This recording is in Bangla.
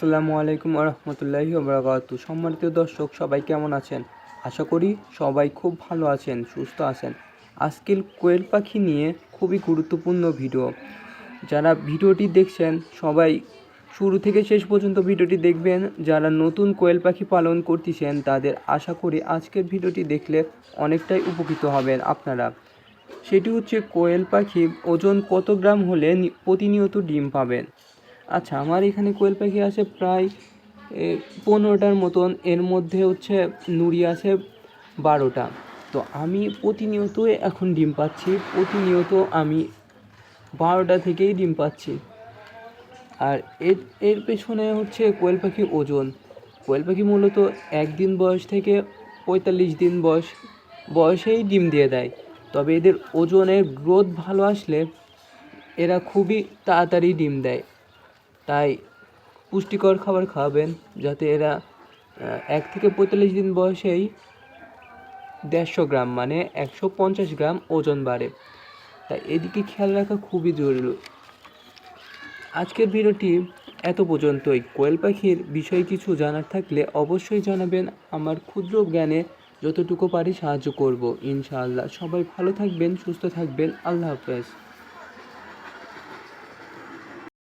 আসসালামু আলাইকুম রহমতুল্লাহি ওবরাকাতু সম্মানিত দর্শক, সবাই কেমন আছেন? আশা করি সবাই খুব ভালো আছেন, সুস্থ আছেন। আজকের কোয়েল পাখি নিয়ে খুবই গুরুত্বপূর্ণ ভিডিও। যারা ভিডিওটি দেখছেন, সবাই শুরু থেকে শেষ পর্যন্ত ভিডিওটি দেখবেন। যারা নতুন কোয়েল পাখি পালন করতেছেন, তাদের আশা করি আজকের ভিডিওটি দেখলে অনেকটাই উপকৃত হবেন আপনারা। সেটি হচ্ছে কোয়েল পাখি ওজন কত গ্রাম হলে প্রতিনিয়ত ডিম পাবেন? আচ্ছা আমার এখানে কোয়েল পাখি আছে প্রায় পনেরোটার মতন। এর মধ্যে হচ্ছে নুড়ি আছে বারোটা। তো আমি প্রতিনিয়তই এখন ডিম পাচ্ছি, প্রতিনিয়ত আমি বারোটা থেকেই ডিম পাচ্ছি। আর এর এর পেছনে হচ্ছে কোয়েল পাখি ওজন। কোয়েল পাখি মূলত একদিন বয়স থেকে পঁয়তাল্লিশ দিন বয়স, বয়সেই ডিম দিয়ে দেয়। তবে এদের ওজনের গ্রোথ ভালো আসলে এরা খুবই তাড়াতাড়ি ডিম দেয়। তাই পুষ্টিকর খাবার খাওয়াবেন যাতে এরা এক থেকে পঁয়তাল্লিশ দিন বয়সেই দেড়শো গ্রাম মানে একশো পঞ্চাশ গ্রাম ওজন বাড়ে। তাই এদিকে খেয়াল রাখা খুবই জরুরি। আজকের ভিডিওটি এত পর্যন্তই। কোয়েল পাখির বিষয়ে কিছু জানার থাকলে অবশ্যই জানাবেন। আমার ক্ষুদ্র জ্ঞানে যতটুকু পারি সাহায্য করব। ইনশাআল্লাহ সবাই ভালো থাকবেন, সুস্থ থাকবেন। আল্লাহ হাফেজ।